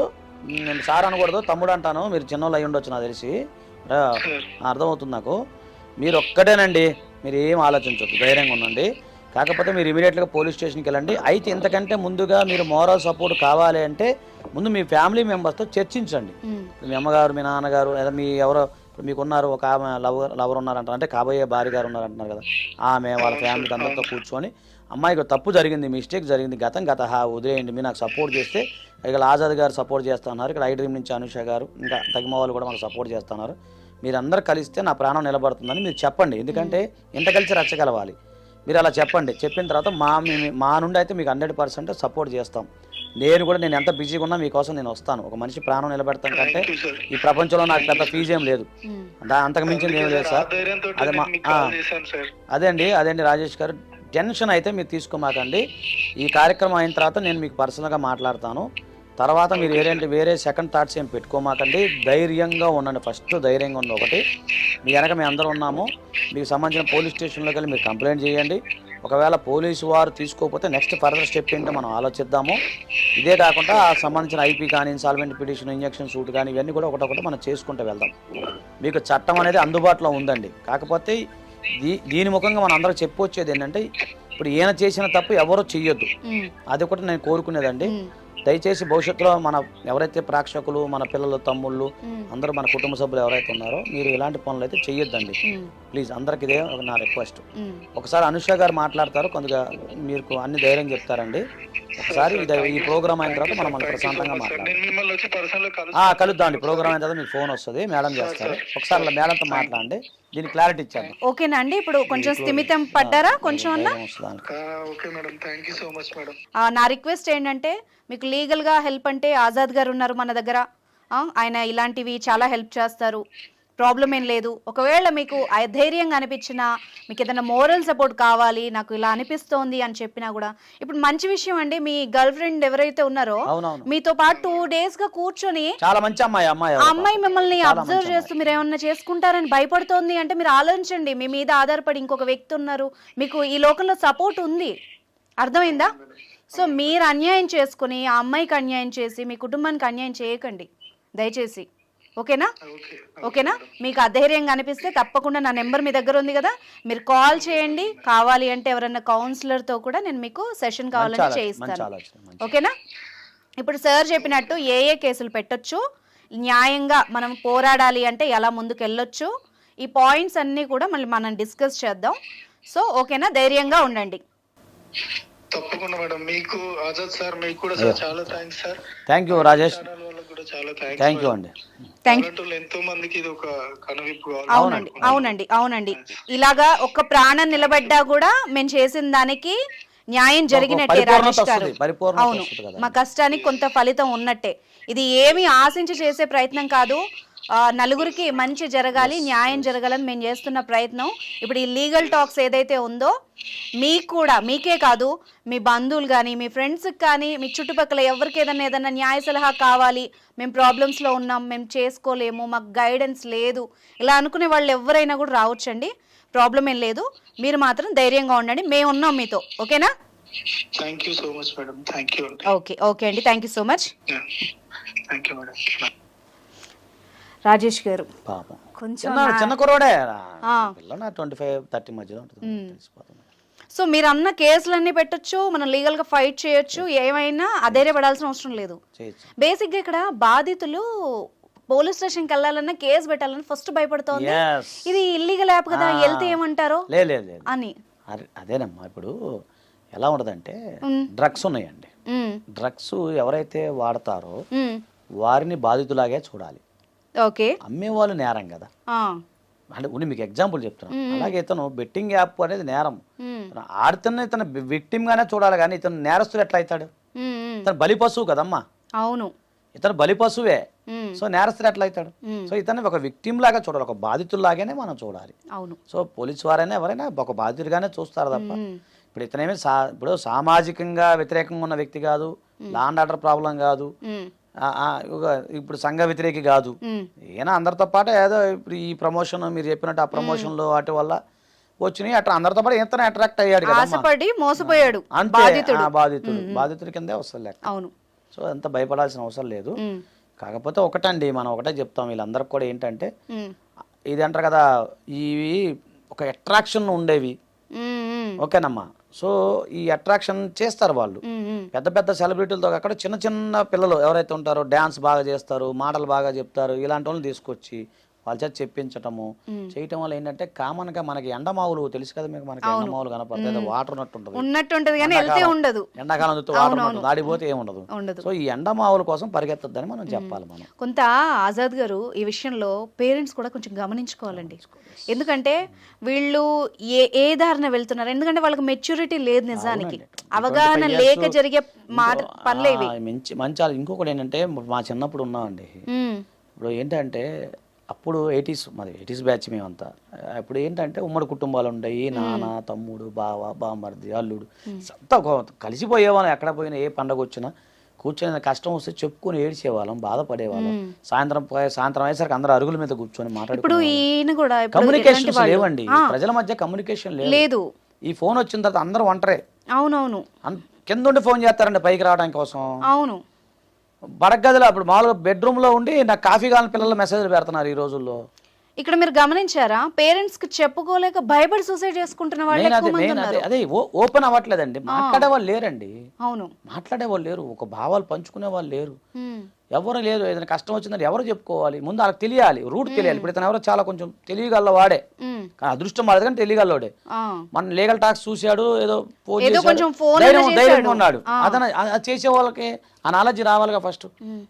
నేను సార్ అనకూడదు తమ్ముడు అంటాను మీరు చిన్నోళ్ళు అయి ఉండొచ్చు నాకు తెలిసి. అర్థమవుతుంది నాకు. మీరు ఒక్కటేనండి మీరు ఏం ఆలోచించొద్దు ధైర్యంగా ఉండండి. కాకపోతే మీరు ఇమీడియట్గా పోలీస్ స్టేషన్కి వెళ్ళండి. అయితే ఇంతకంటే ముందుగా మీరు మోరల్ సపోర్ట్ కావాలి అంటే ముందు మీ ఫ్యామిలీ మెంబర్స్తో చర్చించండి. మీ అమ్మగారు మీ నాన్నగారు లేదా మీ ఎవరో ఇప్పుడు మీకు ఉన్నారు ఒక ఆమె లవర్ లవర్ ఉన్నారంటారు. అంటే కాబోయే భార్య గారు ఉన్నారంటున్నారు కదా. ఆమె వాళ్ళ ఫ్యామిలీ అందరితో కూర్చొని అమ్మాయికి తప్పు జరిగింది మిస్టేక్ జరిగింది గతం గత హా వదిలేయండి మీరు నాకు సపోర్ట్ చేస్తే ఇక్కడ ఆజాద్ గారు సపోర్ట్ చేస్తున్నారు ఇక్కడ ఐ డ్రీమ్ నుంచి అనుష గారు ఇంకా తగిమ వాళ్ళు కూడా మాకు సపోర్ట్ చేస్తున్నారు మీరందరూ కలిస్తే నా ప్రాణం నిలబడుతుందని మీరు చెప్పండి. ఎందుకంటే ఇంత కలిసి రచ్చగలవాలి మీరు అలా చెప్పండి. చెప్పిన తర్వాత మా మీ- మా నుండి అయితే మీకు హండ్రెడ్ పర్సెంట్ సపోర్ట్ చేస్తాం. నేను కూడా నేను ఎంత బిజీగా ఉన్నా మీకోసం నేను వస్తాను. ఒక మనిషి ప్రాణం నిలబెడతాను కంటే ఈ ప్రపంచంలో నాకు పెద్ద ఫీజు ఏం లేదు. దా- అంతకు మించింది ఏం లేదు సార్ అదే మా- మీకు ఆ. కాల్ చేశాను సార్ అదే అండి అదే అండి రాజేష్ గారు. టెన్షన్ అయితే మీరు తీసుకోమాకండి. ఈ కార్యక్రమం అయిన తర్వాత నేను మీకు పర్సనల్గా మాట్లాడతాను. తర్వాత మీరు వేరే వేరే సెకండ్ థాట్స్ ఏం పెట్టుకోమాకండి. ధైర్యంగా ఉండండి. ఫస్ట్ ధైర్యంగా ఉండి ఒకటి మీ వెనక మేము అందరం ఉన్నాము. మీకు సంబంధించిన పోలీస్ స్టేషన్లోకి వెళ్ళి మీరు కంప్లైంట్ చేయండి. ఒకవేళ పోలీసు వారు తీసుకోకపోతే నెక్స్ట్ ఫర్దర్ స్టెప్ ఏంటో మనం ఆలోచిద్దాము. ఇదే కాకుండా ఆ సంబంధించిన ఐపీ కానీ ఇన్సాల్వెంట్ పిటిషన్ ఇంజక్షన్ సూట్ కానీ ఇవన్నీ కూడా ఒకటొకటి మనం చేసుకుంటూ వెళ్దాం. మీకు చట్టం అనేది అందుబాటులో ఉందండి. కాకపోతే దీ దీని ముఖంగా మనం అందరూ చెప్పొచ్చేది ఏంటంటే ఇప్పుడు ఈయన చేసిన తప్పు ఎవరో చెయ్యొద్దు. అది ఒకటి నేను కోరుకునేదండి. దయచేసి భవిష్యత్తులో మన ఎవరైతే ప్రేక్షకులు మన పిల్లలు తమ్ముళ్ళు అందరూ మన కుటుంబ సభ్యులు ఎవరైతే ఉన్నారో మీరు ఇలాంటి పనులు అయితే చెయ్యొద్దండి. ఉమ్, ప్లీజ్ అందరికి ఇదే నా రిక్వెస్ట్. ఒకసారి అనుష గారు మాట్లాడతారు కొద్దిగా మీకు అన్ని ధైర్యం చెప్తారండి. ఒకసారి ఈ ప్రోగ్రామ్ అయిన తర్వాత మనం ప్రశాంతంగా మాట్లాడాలి కలుద్దాం అండి. ప్రోగ్రామ్ అయిన తర్వాత మీకు ఫోన్ వస్తుంది మేడం చేస్తారు. ఒకసారి మేడంతో మాట్లాడండి. దీనికి క్లారిటీ ఇచ్చాను ఓకేనా అండి? ఇప్పుడు కొంచెం స్థిమితం పడ్డారా? కొంచెం నా రిక్వెస్ట్ ఏంటంటే మీకు లీగల్గా హెల్ప్ అంటే ఆజాద్ గారు ఉన్నారు మన దగ్గర. ఆయన ఇలాంటివి చాలా హెల్ప్ చేస్తారు. ప్రాబ్లం ఏం లేదు. ఒకవేళ మీకు అధైర్యంగా అనిపించినా మీకు ఏదైనా మోరల్ సపోర్ట్ కావాలి నాకు ఇలా అనిపిస్తోంది అని చెప్పినా కూడా ఇప్పుడు మంచి విషయం అండి మీ గర్ల్ ఫ్రెండ్ ఎవరైతే ఉన్నారో మీతో పాటు టూ డేస్గా కూర్చొని చాలా మంచి అమ్మాయి అమ్మాయి అమ్మాయి మిమ్మల్ని అబ్జర్వ్ చేస్తూ మీరు ఏమన్నా చేసుకుంటారని భయపడుతోంది అంటే మీరు ఆలోచించండి. మీ మీద ఆధారపడి ఇంకొక వ్యక్తి ఉన్నారు. మీకు ఈ లోకంలో సపోర్ట్ ఉంది. అర్థమైందా? సో మీరు అన్యాయం చేసుకుని ఆ అమ్మాయికి అన్యాయం చేసి మీ కుటుంబానికి అన్యాయం చేయకండి. దయచేసి. ఓకేనా? ఓకే. ఓకేనా? మీకు అధైర్యంగా అనిపిస్తే తప్పకుండా నా నెంబర్ మీ దగ్గర ఉంది కదా మీరు కాల్ చేయండి. కావాలి అంటే ఎవరైనా కౌన్సిలర్తో కూడా నేను మీకు సెషన్ కావాలని చేయిస్తాను. ఓకేనా? ఇప్పుడు సార్ చెప్పినట్టు ఏ ఏ కేసులు పెట్టొచ్చు న్యాయంగా మనం పోరాడాలి అంటే ఎలా ముందుకు వెళ్ళొచ్చు ఈ పాయింట్స్ అన్నీ కూడా మళ్ళీ మనం డిస్కస్ చేద్దాం. సో ఓకేనా? ధైర్యంగా ఉండండి. తప్పకుండా మేడం. మీకు ఆజాద్ సార్ మీకు కూడా సార్ చాలా thanks sir thank you Rajesh thank you అండి. ఎంతో మందికి ఇది ఒక అవునండి అవునండి అవునండి. ఇలాగా ఒక్క ప్రాణం నిలబడ్డా కూడా మేము చేసిన దానికి న్యాయం జరిగినట్టే రాజేష్ గారు. అవును. మా కష్టానికి కొంత ఫలితం ఉన్నట్టే. ఇది ఏమి ఆశించి చేసే ప్రయత్నం కాదు. నలుగురికి మంచి జరగాలి న్యాయం జరగాలని మేము చేస్తున్న ప్రయత్నం. ఇప్పుడు ఈ లీగల్ టాక్స్ ఏదైతే ఉందో మీకు కూడా మీకే కాదు మీ బంధువులు కానీ మీ ఫ్రెండ్స్కి కానీ మీ చుట్టుపక్కల ఎవరికి ఏదైనా ఏదైనా న్యాయ సలహా కావాలి మేము ప్రాబ్లమ్స్లో ఉన్నాం మేము చేసుకోలేము మాకు గైడెన్స్ లేదు ఇలా అనుకునే వాళ్ళు ఎవరైనా కూడా రావచ్చండి. ప్రాబ్లం ఏం లేదు. మీరు మాత్రం ధైర్యంగా ఉండండి. మేము ఉన్నాం మీతో. ఓకేనా? Thank you so much madam thank you okay okay అండి. Thank you so much thank you madam Rajesh garu. పాపం. కొంచెం చిన్న ట్వంటీ ఫైవ్ థర్టీ మధ్యలో ఉంటుంది. తెలిసిపోతుంది. సో మీరు అన్న కేసులన్నీ పెట్టొచ్చు మనం లీగల్గా ఫైట్ చేయొచ్చు ఏమైనా అధైర్య పడాల్సిన అవసరం లేదు. బేసిక్గా ఇక్కడ బాధితులు పోలీస్ స్టేషన్కి వెళ్ళాలన్నా కేసు పెట్టాలని ఫస్ట్ భయపడుతోంది. ఇది ఇల్లీగల్ యాప్ కదా. వెళ్తే ఏమంటారో? అని. అదేనమ్మా ఇప్పుడు ఎలా ఉండదంటే. డ్రగ్స్ ఉన్నాయండి. డ్రగ్స్ ఎవరైతే వాడతారో వారిని బాధితులాగే చూడాలి. ఓకే. అమ్మేవాళ్ళు నేరం కదా. అంటే ఉన్ని మీకు ఎగ్జాంపుల్ చెప్తున్నాను అలాగే ఇతను బెట్టింగ్ యాప్ అనేది నేరం. ఇతను ఆడుతున్న ఇతను విక్టిమ్ గానే చూడాలి కానీ ఇతను నేరస్తుడు ఎట్లా అవుతాడు? ఇతను బలి పశువు కదమ్మా. అవును. ఇతను బలి పశువే. సో నేరస్తుడు ఎట్లా అవుతాడు. సో ఇతన్ని ఒక విక్టిమ్ లాగా చూడాలి ఒక బాధితుల్లాగానే మనం చూడాలి. అవును. సో పోలీసు వారైనా ఎవరైనా ఒక బాధితుడిగానే చూస్తారు తప్ప. ఇప్పుడు ఇతనేమి సా ఇప్పుడు సామాజికంగా వ్యతిరేకంగా ఉన్న వ్యక్తి కాదు. లా అండ్ ఆర్డర్ ప్రాబ్లం కాదు. ఇప్పుడు సంఘ వ్యతిరేకి కాదు. ఈయన అందరితో పాటు ఏదో ఇప్పుడు ఈ ప్రమోషన్ మీరు చెప్పినట్టు ఆ ప్రమోషన్లు వాటి వల్ల వచ్చినాయి. అట్లా అందరితో పాటు ఇతను అట్రాక్ట్ అయ్యాడు ఆశపడి మోసపోయాడు. బాధితుడు. బాధితుడు. కిందే వస్తుంది లెక్క. అవును. సో అంత భయపడాల్సిన అవసరం లేదు. కాకపోతే ఒకటండి మనం ఒకటే చెప్తాం వీళ్ళందరికి కూడా ఏంటంటే ఇది అంటారు కదా ఇవి ఒక అట్రాక్షన్ ఉండేవి. ఓకేనమ్మా. సో ఈ అట్రాక్షన్ చేస్తారు వాళ్ళు. పెద్ద పెద్ద సెలబ్రిటీలతో అక్కడ చిన్న చిన్న పిల్లలు ఎవరైతే ఉంటారో డ్యాన్స్ బాగా చేస్తారు మాటలు బాగా చెప్తారు ఇలాంటి వాళ్ళని తీసుకొచ్చి వాళ్ళ చేత చెప్పించటము. చేయటం వల్ల ఏంటంటే కామన్గా మనకి ఎండమావులు తెలుసు కదా మీకు మనకి ఎండమావులు కనపడతాయి వాటర్ ఉన్నట్టు ఉంటుంది. ఉన్నట్టుంటది కానీ వెళ్తే ఉండదు. ఎండాకాలం చూస్తే వాటర్ ఉంటుంది ఆడిపోతే ఏముండదు ఉండదు. సో ఈ ఎండమావుల కోసం పరిగెత్తద్దని మనం చెప్పాలి మనం. కొంత ఆజాద్ గారు ఈ విషయంలో పేరెంట్స్ కూడా కొంచెం గమనించుకోవాలండి. ఎందుకంటే వీళ్ళు ఏ ఏ దారిన వెళ్తున్నారు? ఎందుకంటే వాళ్ళకి మెచ్యూరిటీ లేదు నిజానికి. అవగాహన లేక జరిగే మాట పనులే ఇవి. ఆ, మంచి మంచి ఇంకొకటి ఏంటంటే మా చిన్నప్పుడు ఉన్నామండి. ఇప్పుడు ఏంటంటే అప్పుడు ఎయిటీస్ మాది ఎయిటీస్ బ్యాచ్ మేమంతా. అప్పుడు ఏంటంటే ఉమ్మడి కుటుంబాలు ఉండయి నాన్న తమ్ముడు బావ బామర్ది అల్లుడు. అంతా కలిసిపోయేవాళ్ళం ఎక్కడ పోయినా ఏ పండగ వచ్చినా. కూర్చొని కష్టం వస్తే చెప్పుకొని ఏడ్చేవాళ్ళం బాధపడేవాళ్ళం. సాయంత్రం పోయే సాయంత్రం అయ్యేసరికి అందరూ అరుగుల మీద కూర్చొని మాట్లాడుకునే కమ్యూనికేషన్ లేవండి. ప్రజల మధ్య కమ్యూనికేషన్ లేదు. ఈ ఫోన్ వచ్చిన తర్వాత అందరూ ఒంటరే. అవునవును. కింద ఉండి ఫోన్ చేస్తారండి పైకి రావడానికి కోసం. అవును. బడగదిలో అప్పుడు మామూలుగా బెడ్రూమ్లో ఉండి నాకు కాఫీ కావాలని పిల్లలు మెసేజ్లు పెడుతున్నారు ఈ రోజుల్లో. ఇక్కడ మీరు గమనించారా? పేరెంట్స్కి చెప్పుకోలేక భయపడి సూసైడ్ చేసుకుంటున్న వాళ్ళు మెయిన్ ఎక్కువ అదే మంది మెయిన్ అదే. ఉన్నారు. అదే ఓ- ఓపెన్ అవ్వట్లేదండి. మాట్లాడే వాళ్ళు లేరండి. అవును. మాట్లాడే వాళ్ళు లేరు. ఒక భావాలు పంచుకునే వాళ్ళు లేరు. ఉమ్, ఎవరు లేరు ఏదైనా కష్టం వచ్చిందని ఎవరు చెప్పుకోవాలి? ముందు వాళ్ళకి తెలియాలి రూట్ తెలియాలి. ఇప్పుడు ఇతను ఎవరో చాలా కొంచెం తెలియగల వాడే కానీ అదృష్టం వాడదు కానీ తెలియగలవాడే. మన లీగల్ టాక్స్ చూశాడు ఏదో ధైర్యం. ఉన్నాడు. అతను చేసే వాళ్ళకి ఆ నాలెడ్జ్ రావాలిగా ఫస్ట్.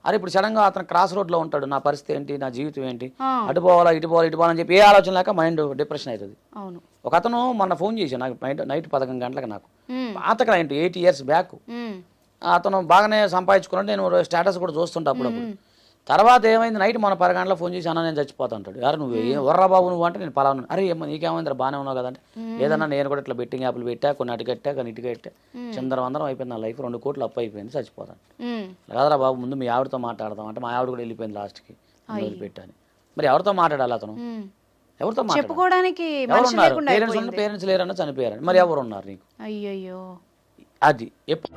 అరే ఇప్పుడు సడన్గా అతను క్రాస్ రోడ్లో ఉంటాడు. నా పరిస్థితి ఏంటి? నా జీవితం ఏంటి. అటు పోవాలా ఇటు పోవాలా ఇటు పోవాలని చెప్పి ఏ ఆలోచన లేక మైండ్ డిప్రెషన్ అవుతుంది. ఒక అతను మొన్న ఫోన్ చేశాడు నాకు నైట్ నైట్ పదకొండు గంటలకు నాకు. పాత క్లయింట్ ఎయిట్ ఇయర్స్ బ్యాక్ అతను బాగానే సంపాదించుకున్నాడు నేను స్టేటస్ కూడా చూస్తుంటా అప్పుడప్పుడు. తర్వాత ఏమైంది నైట్ మన పది గంటల ఫోన్ చేసి అన్న నేను చచ్చిపోతా అంటాడు. యారు నువ్వు ఏ వర్రా బాబు నువ్వు అంటే నేను పలాను అరే నీకేమైంది బాగానే ఉన్నావు కదంటే లేదన్నా నేను కూడా ఇట్లా బెట్టింగ్ యాప్లు పెట్టా కొన్ని అటు కట్టా కొన్ని ఇటు కట్టా. చిందర వందరం అయిపోయింది నా లైఫ్ రెండు కోట్లు అప్పు అయిపోయింది చచ్చిపోతాను కాదరా బాబు ముందు మీ ఆవిడతో మాట్లాడదాం అంటే మా ఆవిడ కూడా వెళ్ళిపోయింది లాస్ట్కి పెట్టాను మరి ఎవరితో మాట్లాడాలి అతను. ఎవరితో మాట్లాడాలి? పేరెంట్స్ లేరన్నా చనిపోయారు మరి ఎవరు ఉన్నారు నీకు? అయ్యయ్యో. అది ఎప్పుడు